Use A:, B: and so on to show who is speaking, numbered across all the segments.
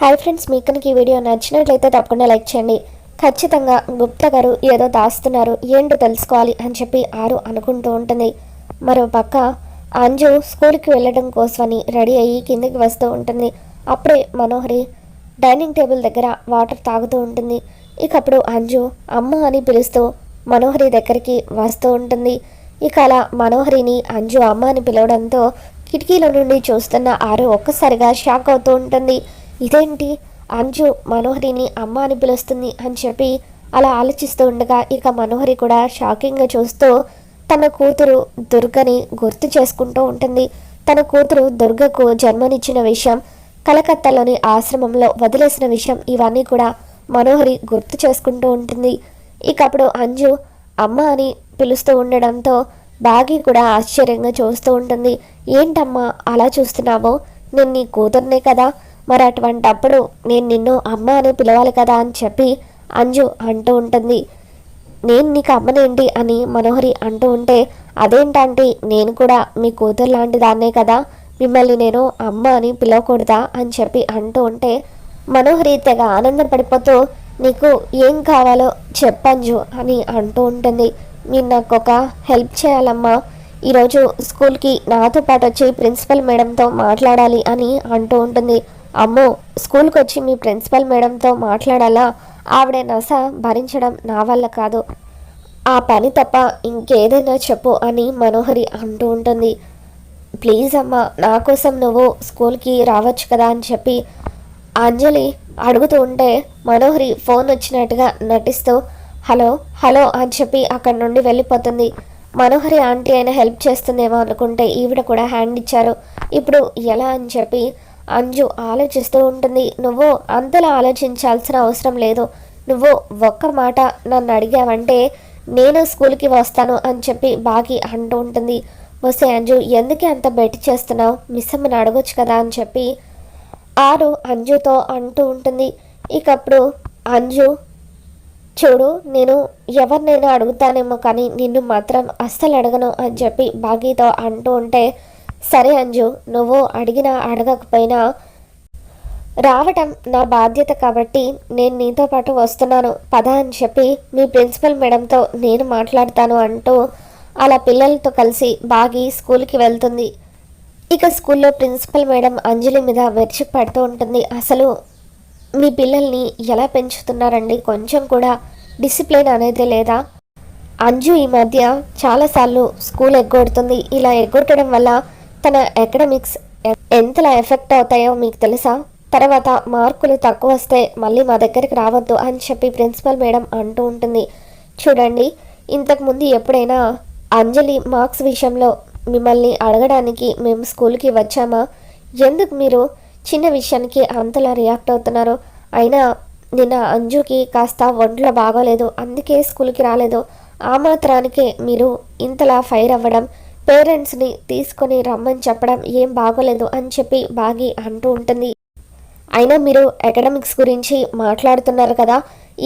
A: Hi friends మీకు కనుక ఈ వీడియో నచ్చినట్లయితే తప్పకుండా లైక్ చేయండి. ఖచ్చితంగా గుప్తా గారు ఏదో దాస్తున్నారు ఏంటో తెలుసుకోవాలి అని చెప్పి ఆరు అనుకుంటూ ఉంటుంది. మరో పక్క అంజు స్కూల్కి వెళ్ళడం కోసమని రెడీ అయ్యి కిందికి వస్తూ ఉంటుంది. అప్పుడే మనోహరి డైనింగ్ టేబుల్ దగ్గర వాటర్ తాగుతూ ఉంటుంది. ఇక అప్పుడు అంజు అమ్మ అని పిలుస్తూ మనోహరి దగ్గరికి వస్తూ ఉంటుంది. ఇక అలా మనోహరిని అంజు అమ్మ అని పిలవడంతో కిటికీల నుండి చూస్తున్న ఆరు ఒక్కసారిగా షాక్ అవుతూ ఉంటుంది. ఇదేంటి? అంజు మనోహరిని అమ్మ అని పిలుస్తుంది అని చెప్పి అలా ఆలోచిస్తూ ఉండగా ఇక మనోహరి కూడా షాకింగ్గా చూస్తూ తన కూతురు దుర్గని గుర్తు చేసుకుంటూ ఉంటుంది. తన కూతురు దుర్గకు జన్మనిచ్చిన విషయం కలకత్తాలోని ఆశ్రమంలో వదిలేసిన విషయం ఇవన్నీ కూడా మనోహరి గుర్తు చేసుకుంటూ ఉంటుంది. ఇకప్పుడు అంజు అమ్మ అని పిలుస్తూ ఉండడంతో బాగి కూడా ఆశ్చర్యంగా చూస్తూ ఉంటుంది. ఏంటమ్మా అలా చూస్తున్నావో? నేను నీ కూతుర్నే కదా. మరి అటువంటప్పుడు నేను నిన్ను అమ్మ అని పిలవాలి కదా అని చెప్పి అంజు అంటూ ఉంటుంది. నేను నీకు అమ్మనేంటి అని మనోహరి అంటూ ఉంటే అదేంటంటే? నేను కూడా మీ కూతురు లాంటి దాన్నే కదా. మిమ్మల్ని నేను అమ్మ అని పిలవకూడదా? అని చెప్పి అంటూ ఉంటే మనోహరి తెగ ఆనందపడిపోతూ నీకు ఏం కావాలో చెప్పంజు అని అంటూ ఉంటుంది. మీరు నాకు ఒక హెల్ప్ చేయాలమ్మా. ఈరోజు స్కూల్కి నాతో పాటు వచ్చి ప్రిన్సిపల్ మేడంతో మాట్లాడాలి అని అంటూ ఉంటుంది. అమ్మో స్కూల్కి వచ్చి మీ ప్రిన్సిపల్ మేడంతో మాట్లాడాలా? ఆవిడ నస భరించడం నా వల్ల కాదు. ఆ పని తప్ప ఇంకేదైనా చెప్పు అని మనోహరి అంటూ ఉంటుంది. ప్లీజ్ అమ్మా నా కోసం నువ్వు స్కూల్కి రావచ్చు కదా అని చెప్పి అంజలి అడుగుతూ ఉంటే మనోహరి ఫోన్ వచ్చినట్టుగా నటిస్తూ హలో హలో అని చెప్పి అక్కడి నుండి వెళ్ళిపోతుంది. మనోహరి ఆంటీ అయినా హెల్ప్ చేస్తుందేమో అనుకుంటే ఈవిడ కూడా హ్యాండ్ ఇచ్చారు. ఇప్పుడు ఎలా అని చెప్పి అంజు ఆలోచిస్తూ ఉంటుంది. నువ్వు అంతలా ఆలోచించాల్సిన అవసరం లేదు. నువ్వు ఒక్క మాట నన్ను అడిగావంటే నేను స్కూల్కి వస్తాను అని చెప్పి బాగి అంటూ ఉంటుంది. వస్తే అంజు ఎందుకే అంత బెట్ చేస్తున్నావు? మిస్ అమ్మని అడగొచ్చు కదా అని చెప్పి ఆరు అంజుతో అంటూ ఉంటుంది. ఇకప్పుడు అంజు చూడు నేను ఎవరినైనా అడుగుతానేమో కానీ నిన్ను మాత్రం అస్సలు అడగను అని చెప్పి బాగీతో అంటూ ఉంటే సరే అంజు నువ్వు అడిగినా అడగకపోయినా రావటం నా బాధ్యత కాబట్టి నేను నీతో పాటు వస్తున్నాను. పద అని చెప్పి మీ ప్రిన్సిపల్ మేడంతో నేను మాట్లాడతాను అంటూ అలా పిల్లలతో కలిసి బాగి స్కూల్కి వెళ్తుంది. ఇక స్కూల్లో ప్రిన్సిపల్ మేడం అంజలి మీద వెర్చి పడుతూ ఉంటుంది. అసలు మీ పిల్లల్ని ఎలా పెంచుతున్నారండి? కొంచెం కూడా డిసిప్లిన్ అనేది లేదా? అంజు ఈ మధ్య చాలాసార్లు స్కూల్ ఎగ్గొడుతుంది. ఇలా ఎగ్గొట్టడం వల్ల తన అకాడమిక్స్ ఎంతలా ఎఫెక్ట్ అవుతాయో మీకు తెలుసా? తర్వాత మార్కులు తక్కువ వస్తే మళ్ళీ మా దగ్గరికి రావద్దు అని చెప్పి ప్రిన్సిపల్ మేడం అంటూ ఉంటుంది. చూడండి ఇంతకుముందు ఎప్పుడైనా అంజలి మార్క్స్ విషయంలో మిమ్మల్ని అడగడానికి మేము స్కూల్కి వచ్చామా? ఎందుకు మీరు చిన్న విషయానికి అంతలా రియాక్ట్ అవుతున్నారు? అయినా నిన్న అంజుకి కాస్త ఒంట్లో బాగోలేదు అందుకే స్కూల్కి రాలేదు. ఆ మాత్రానికే మీరు ఇంతలా ఫైర్ అవ్వడం పేరెంట్స్ని తీసుకొని రమ్మని చెప్పడం ఏం బాగోలేదు అని చెప్పి బాగి అంటూ ఉంటుంది. అయినా మీరు అకాడమిక్స్ గురించి మాట్లాడుతున్నారు కదా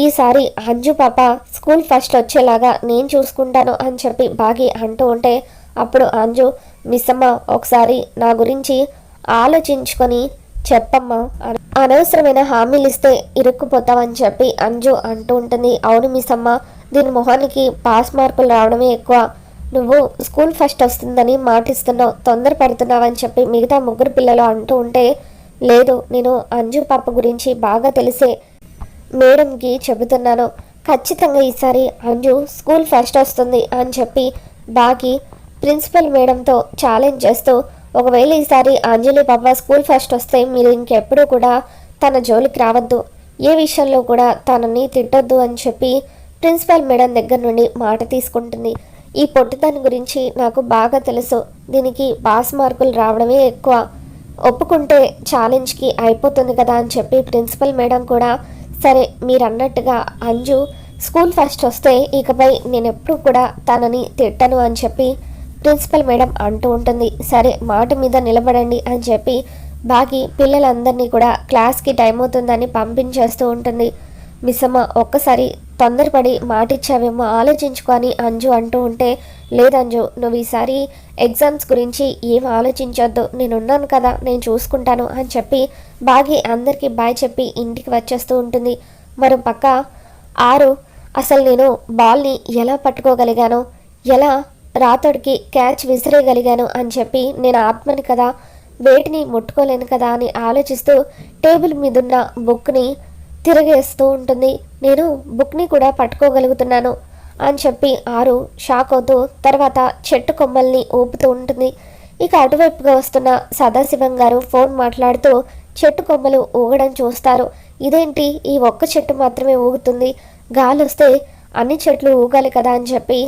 A: ఈసారి అంజు పాప స్కూల్ ఫస్ట్ వచ్చేలాగా నేను చూసుకుంటాను అని చెప్పి బాగి అంటూ ఉంటే అప్పుడు అంజు మిస్ అమ్మ ఒకసారి నా గురించి ఆలోచించుకొని చెప్పమ్మా. అనవసరమైన హామీలు ఇస్తే ఇరుక్కుపోతామని చెప్పి అంజు అంటూ ఉంటుంది. అవును మిస్సమ్మ దీని మొహానికి పాస్ మార్కులు రావడమే ఎక్కువ. నువ్వు స్కూల్ ఫస్ట్ వస్తుందని మాటిస్తున్నావు తొందరపడుతున్నావు అని చెప్పి మిగతా ముగ్గురు పిల్లలు అంటూ ఉంటే లేదు నేను అంజు పాప గురించి బాగా తెలిసే మేడంకి చెబుతున్నాను. ఖచ్చితంగా ఈసారి అంజు స్కూల్ ఫస్ట్ వస్తుంది అని చెప్పి బాకి ప్రిన్సిపల్ మేడంతో ఛాలెంజ్ చేస్తూ ఒకవేళ ఈసారి అంజలి పాప స్కూల్ ఫస్ట్ వస్తే మీరు ఇంకెప్పుడూ కూడా తన జోలికి రావద్దు. ఏ విషయంలో కూడా తనని తిట్టొద్దు అని చెప్పి ప్రిన్సిపల్ మేడం దగ్గర నుండి మాట తీసుకుంటుంది. ఈ పొట్టిదాని గురించి నాకు బాగా తెలుసు. దీనికి పాస్ మార్కులు రావడమే ఎక్కువ. ఒప్పుకుంటే ఛాలెంజ్కి అయిపోతుంది కదా అని చెప్పి ప్రిన్సిపల్ మేడం కూడా సరే మీరు అన్నట్టుగా అంజు స్కూల్ ఫస్ట్ వస్తే ఇకపై నేను ఎప్పుడు కూడా తనని తిట్టను అని చెప్పి ప్రిన్సిపల్ మేడం అంటూ ఉంటుంది. సరే మాట మీద నిలబడండి అని చెప్పి బాగి పిల్లలందరినీ కూడా క్లాస్కి టైం అవుతుందని పంపించేస్తూ ఉంటుంది. మిస్సమ్మ ఒక్కసారి తొందరపడి మాటిచ్చావేమో ఆలోచించుకొని అంజు అంటూ ఉంటే లేదంజు నువ్వు ఈసారి ఎగ్జామ్స్ గురించి ఏం ఆలోచించొద్దు. నేనున్నాను కదా నేను చూసుకుంటాను అని చెప్పి బాగి అందరికీ బాయ్ చెప్పి ఇంటికి వచ్చేస్తూ ఉంటుంది. మరో పక్క ఆరు అసలు నేను బాల్ని ఎలా పట్టుకోగలిగాను? ఎలా రాతోడికి క్యాచ్ విసిరేయగలిగాను? అని చెప్పి నేను ఆత్మని కదా వేటిని ముట్టుకోలేను కదా అని ఆలోచిస్తూ టేబుల్ మీదున్న బుక్ని తిరగేస్తూ ఉంటుంది. నేను బుక్ని కూడా పట్టుకోగలుగుతున్నాను అని చెప్పి ఆరు షాక్ అవుతూ తర్వాత చెట్టు కొమ్మల్ని ఊపుతూ ఉంటుంది. ఇక అటువైపుగా వస్తున్న సదాశివం గారు ఫోన్ మాట్లాడుతూ చెట్టు కొమ్మలు ఊగడం చూస్తారు. ఇదేంటి? ఈ ఒక్క చెట్టు మాత్రమే ఊగుతుంది. గాలి వస్తే అన్ని చెట్లు ఊగాలి కదా అని చెప్పి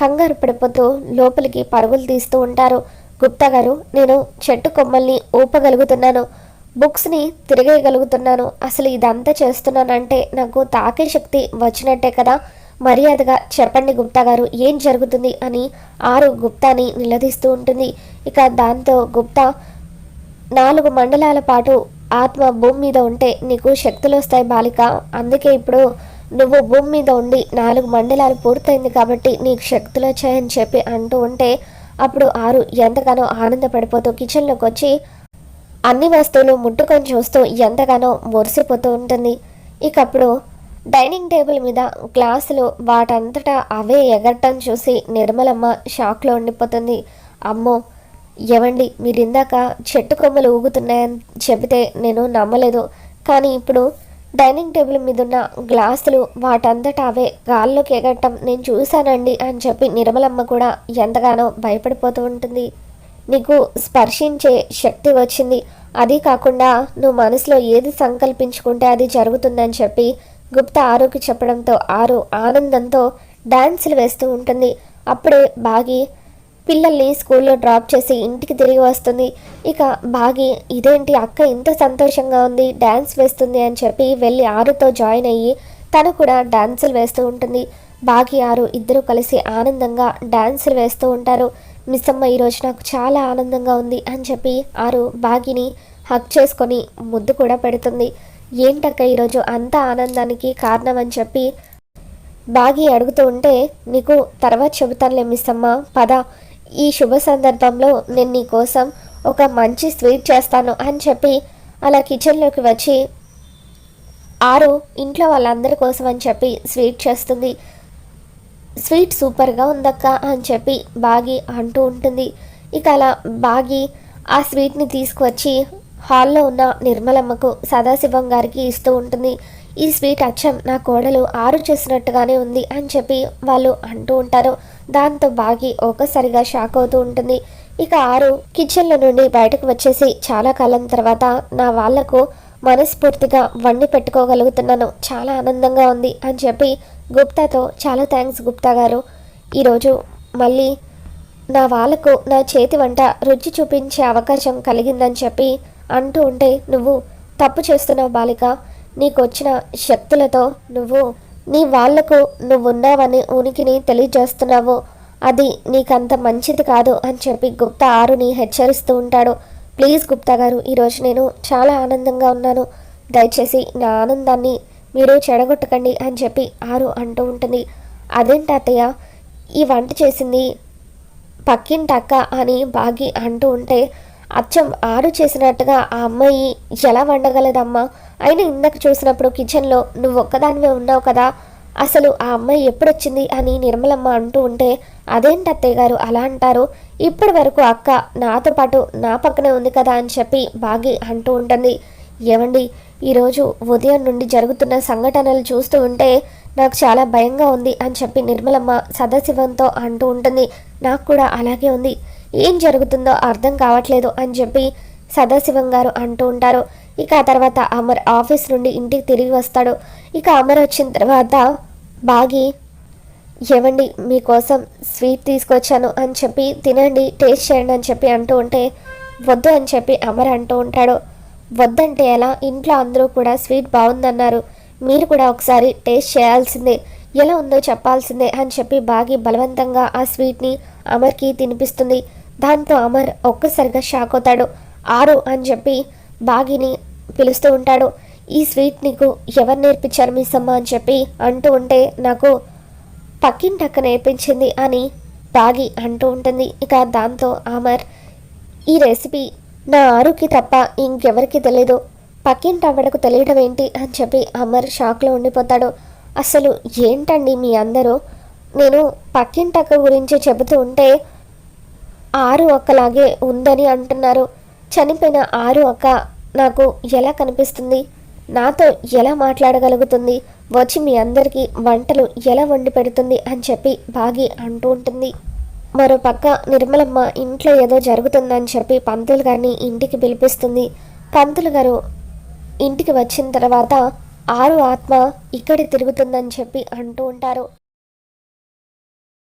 A: కంగారు పడిపోతూ లోపలికి పరుగులు తీస్తూ ఉంటారు. గుప్తా గారు నేను చెట్టు కొమ్మల్ని ఊపగలుగుతున్నాను. బుక్స్ని తిరగేయగలుగుతున్నాను. అసలు ఇదంతా చేస్తున్నానంటే నాకు తాకే శక్తి వచ్చినట్టే కదా. మర్యాదగా చెప్పండి గుప్తా గారు ఏం జరుగుతుంది అని ఆరు గుప్తాని నిలదీస్తూ ఉంటుంది. ఇక దాంతో గుప్తా నాలుగు మండలాల పాటు ఆత్మ భూమి మీద ఉంటే నీకు శక్తులు వస్తాయి బాలిక. అందుకే ఇప్పుడు నువ్వు భూమి మీద ఉండి నాలుగు మండలాలు పూర్తయింది కాబట్టి నీకు శక్తులు వచ్చాయని చెప్పి అంటూ ఉంటే అప్పుడు ఆరు ఎంతగానో ఆనందపడిపోతూ కిచెన్లోకి వచ్చి అన్ని వస్తువులు ముట్టుకొని చూస్తూ ఎంతగానో మురిసిపోతూ ఉంటుంది. ఇకప్పుడు డైనింగ్ టేబుల్ మీద గ్లాసులు వాటంతటా అవే ఎగరటం చూసి నిర్మలమ్మ షాక్లో ఉండిపోతుంది. అమ్మో ఏవండి మీరు ఇందాక చెట్టు కొమ్మలు ఊగుతున్నాయని చెబితే నేను నమ్మలేదు. కానీ ఇప్పుడు డైనింగ్ టేబుల్ మీద ఉన్న గ్లాసులు వాటంతటా అవే గాల్లోకి ఎగరటం నేను చూశానండి అని చెప్పి నిర్మలమ్మ కూడా ఎంతగానో భయపడిపోతూ ఉంటుంది. నీకు స్పర్శించే శక్తి వచ్చింది. అది కాకుండా నువ్వు మనసులో ఏది సంకల్పించుకుంటే అది జరుగుతుందని చెప్పి గుప్త ఆరుకి చెప్పడంతో ఆరు ఆనందంతో డాన్సులు వేస్తూ ఉంటుంది. అప్పుడే బాగి పిల్లల్ని స్కూల్లో డ్రాప్ చేసి ఇంటికి తిరిగి వస్తుంది. ఇక బాగి ఇదేంటి అక్క ఇంత సంతోషంగా ఉంది డ్యాన్స్ వేస్తుంది అని చెప్పి వెళ్ళి ఆరుతో జాయిన్ అయ్యి తను కూడా డాన్సులు వేస్తూ ఉంటుంది. బాగి ఆరు ఇద్దరు కలిసి ఆనందంగా డాన్సులు వేస్తూ ఉంటారు. మిస్ అమ్మ ఈరోజు నాకు చాలా ఆనందంగా ఉంది అని చెప్పి ఆరు బాగిని హక్ చేసుకొని ముద్దు కూడా పెడుతుంది. ఏంటక్క ఈరోజు అంత ఆనందానికి కారణం అని చెప్పి బాగి అడుగుతూ ఉంటే నీకు తర్వాత చెబుతానులే మిస్ అమ్మ పద. ఈ శుభ సందర్భంలో నేను నీ కోసం ఒక మంచి స్వీట్ చేస్తాను అని చెప్పి అలా కిచెన్లోకి వచ్చి ఆరు ఇంట్లో వాళ్ళందరి కోసం అని చెప్పి స్వీట్ చేస్తుంది. స్వీట్ సూపర్గా ఉందక్క అని చెప్పి బాగి అంటూ ఉంటుంది. ఇక అలా బాగి ఆ స్వీట్ని తీసుకువచ్చి హాల్లో ఉన్న నిర్మలమ్మకు సదాశివం గారికి ఇస్తూ ఉంటుంది. ఈ స్వీట్ అచ్చం నా కోడలు ఆరు చేసినట్టుగానే ఉంది అని చెప్పి వాళ్ళు అంటూ ఉంటారు. దాంతో బాగి ఒక్కసారిగా షాక్ అవుతూ ఉంటుంది. ఇక ఆరు కిచెన్లో నుండి బయటకు వచ్చేసి చాలా కాలం తర్వాత నా వాళ్ళకు మనస్ఫూర్తిగా వండి పెట్టుకోగలుగుతున్నాను. చాలా ఆనందంగా ఉంది అని చెప్పి గుప్తాతో చాలా థ్యాంక్స్ గుప్తా గారు. ఈరోజు మళ్ళీ నా వాళ్ళకు నా చేతి వంట రుచి చూపించే అవకాశం కలిగిందని చెప్పి అంటూ ఉంటే నువ్వు తప్పు చేస్తున్నావు బాలిక. నీకు వచ్చిన శక్తులతో నువ్వు నీ వాళ్ళకు నువ్వున్నావని ఉనికిని తెలియజేస్తున్నావు. అది నీకంత మంచిది కాదు అని చెప్పి గుప్తా ఆరుని హెచ్చరిస్తూ ఉంటాడు. ప్లీజ్ గుప్తా గారు ఈరోజు నేను చాలా ఆనందంగా ఉన్నాను. దయచేసి నా ఆనందాన్ని మీరు చెడగొట్టకండి అని చెప్పి ఆరు అంటూ ఉంటుంది. అదేంటి అత్తయ్య? ఈ వంట చేసింది పక్కింటక్క అని బాగి అంటూ ఉంటే అచ్చం ఆరు చేసినట్టుగా ఆ అమ్మాయి ఎలా వండగలదమ్మా? అయినా ఇందాక చూసినప్పుడు కిచెన్లో నువ్వు ఒక్కదానివే ఉన్నావు కదా అసలు ఆ అమ్మాయి ఎప్పుడొచ్చింది? అని నిర్మలమ్మ అంటూ ఉంటే అదేంటి అత్తయ్య గారు అలా అంటారు? ఇప్పటి వరకు అక్క నాతో పాటు నా పక్కనే ఉంది కదా అని చెప్పి బాగి అంటూ ఉంటుంది. ఏమండి ఈరోజు ఉదయం నుండి జరుగుతున్న సంఘటనలు చూస్తూ ఉంటే నాకు చాలా భయంగా ఉంది అని చెప్పి నిర్మలమ్మ సదాశివంతో అంటూ ఉంటుంది. నాకు కూడా అలాగే ఉంది. ఏం జరుగుతుందో అర్థం కావట్లేదు అని చెప్పి సదాశివం గారు అంటూ ఉంటారు. ఇక ఆ తర్వాత అమర్ ఆఫీస్ నుండి ఇంటికి తిరిగి వస్తాడు. ఇక అమర్ వచ్చిన తర్వాత బాగి ఏమండి మీకోసం స్వీట్ తీసుకొచ్చాను అని చెప్పి తినండి టేస్ట్ చేయండి అని చెప్పి అంటూ ఉంటే వద్దు అని చెప్పి అమర్ అంటూ ఉంటాడు. వద్దంటే ఎలా? ఇంట్లో అందరూ కూడా స్వీట్ బాగుందన్నారు. మీరు కూడా ఒకసారి టేస్ట్ చేయాల్సిందే. ఎలా ఉందో చెప్పాల్సిందే అని చెప్పి బాగి బలవంతంగా ఆ స్వీట్ని అమర్కి తినిపిస్తుంది. దాంతో అమర్ ఒక్కసారిగా షాక్ అవుతాడు. ఆరు అని చెప్పి బాగిని పిలుస్తూ ఉంటాడు. ఈ స్వీట్ నీకు ఎవరు నేర్పించారు మిస్సమ్మ అని చెప్పి అంటూ ఉంటే నాకు పక్కింటక్క నేర్పించింది అని బాగి అంటూ ఉంటుంది. ఇక దాంతో అమర్ ఈ రెసిపీ నా ఆరుకి తప్ప ఇంకెవరికి తెలియదు పక్కింటి ఆవిడకు తెలియడం ఏంటి అని చెప్పి అమర్ షాక్లో ఉండిపోతాడు. అసలు ఏంటండి మీ అందరూ? నేను పక్కింటక్క గురించి చెబుతూ ఉంటే ఆరు ఒక్కలాగే ఉందని అంటున్నారు. చనిపోయిన ఆరు అక్క నాకు ఎలా కనిపిస్తుంది? నాతో ఎలా మాట్లాడగలుగుతుంది? వచ్చి మీ అందరికీ వంటలు ఎలా వండి పెడుతుంది అని చెప్పి బాగి అంటూ ఉంటుంది. మరో పక్క నిర్మలమ్మ ఇంట్లో ఏదో జరుగుతుందని చెప్పి పంతులు గారిని ఇంటికి పిలిపిస్తుంది. పంతులు గారు ఇంటికి వచ్చిన తర్వాత ఆరు ఆత్మ ఇక్కడ తిరుగుతుందని చెప్పి అంటూ ఉంటారు.